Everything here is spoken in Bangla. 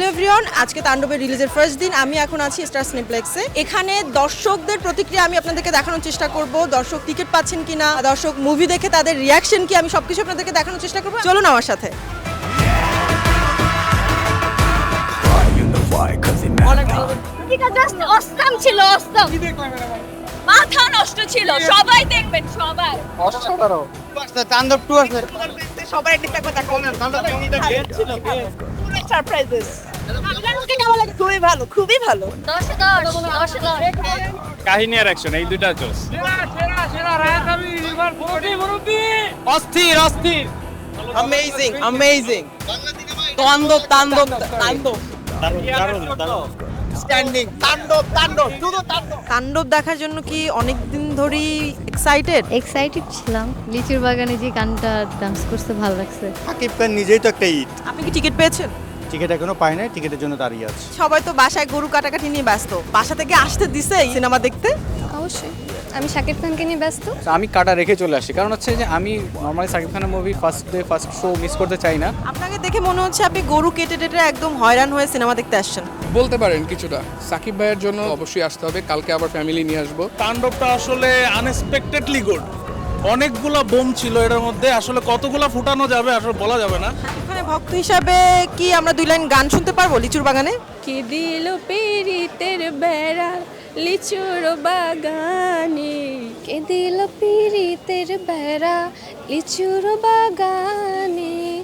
হ্যালো এভরিওয়ান আজকে তাণ্ডবের রিলিজের ফার্স্ট দিন। আমি এখন আছি স্টার সিনেপ্লেক্সে এখানে দর্শকদের প্রতিক্রিয়া আমি আপনাদেরকে দেখানোর চেষ্টা করব। দর্শক টিকিট পাচ্ছেন কিনা দর্শক মুভি দেখে তাদের রিয়াকশন কি আমি সবকিছু আপনাদেরকে দেখানোর চেষ্টা করব। চলুন আমার সাথে। ছিল মাথা নষ্ট ছিল সবাই দেখবেন সবাই। তাণ্ডব টু আছে সবাই একটা কথা সারপ্রাইজেস খুবই ভালো খুবই ভালো। দশে দশ দশে দশ কাহিনী আর অ্যাকশন এই দুইটা জোস অস্থির অস্থির। অ্যামেজিং অ্যামেজিং তাণ্ডব তাণ্ডব তাণ্ডব। স্ট্যান্ডিং তাণ্ডব তাণ্ডব শুধু তাণ্ডব। তাণ্ডব দেখার জন্য কি অনেক দিন ধরেই এক্সাইটেড এক্সাইটেড ছিলাম। লিচুর বাগানে যে গানটা ডান্স করতে ভালো লাগছে। সাকিব খান নিজেই তো একটা ইট আপনি কি টিকিট পেয়েছেন? টিকিট এখনও পায় নাই টিকিটের জন্য দাঁড়িয়ে আছে। সবাই তো বাসায় গরু কাটাকাটি নিয়ে ব্যস্ত। বাসা থেকে আসতে দিছে সিনেমা দেখতে? অবশ্যই। আমি শাকিব খানকে নিয়ে ব্যস্ত। আমি কাটা রেখে চলে আসি। কারণ হচ্ছে যে আমি নর্মালি সাকিব খানের movie first day first show miss করতে চাই না। আপনাকে দেখে মনে হচ্ছে আপনি গরু কেটে টেটে একদম হয়রান হয়ে সিনেমা দেখতে আসছেন। বলতে পারেন কিছুটা। সাকিব ভাইয়ের জন্য অবশ্যই আসতে হবে। কালকে আবার ফ্যামিলি নিয়ে আসব। তাণ্ডবটা আসলে আনএক্সপেক্টেডলি গুড অনেকগুলা বোম ছিল এটার মধ্যে। আসলে কতগুলা ফুটানো যাবে আসলে বলা যাবে না। এখানে ভক্ত হিসাবে কি আমরা দুই লাইন গান শুনতে পারব লিচুর বাগানে? কি দিল পিরিতের বেড়া লিচুর বাগানে? কে দিল পিরিতের বেড়া লিচুর বাগানে?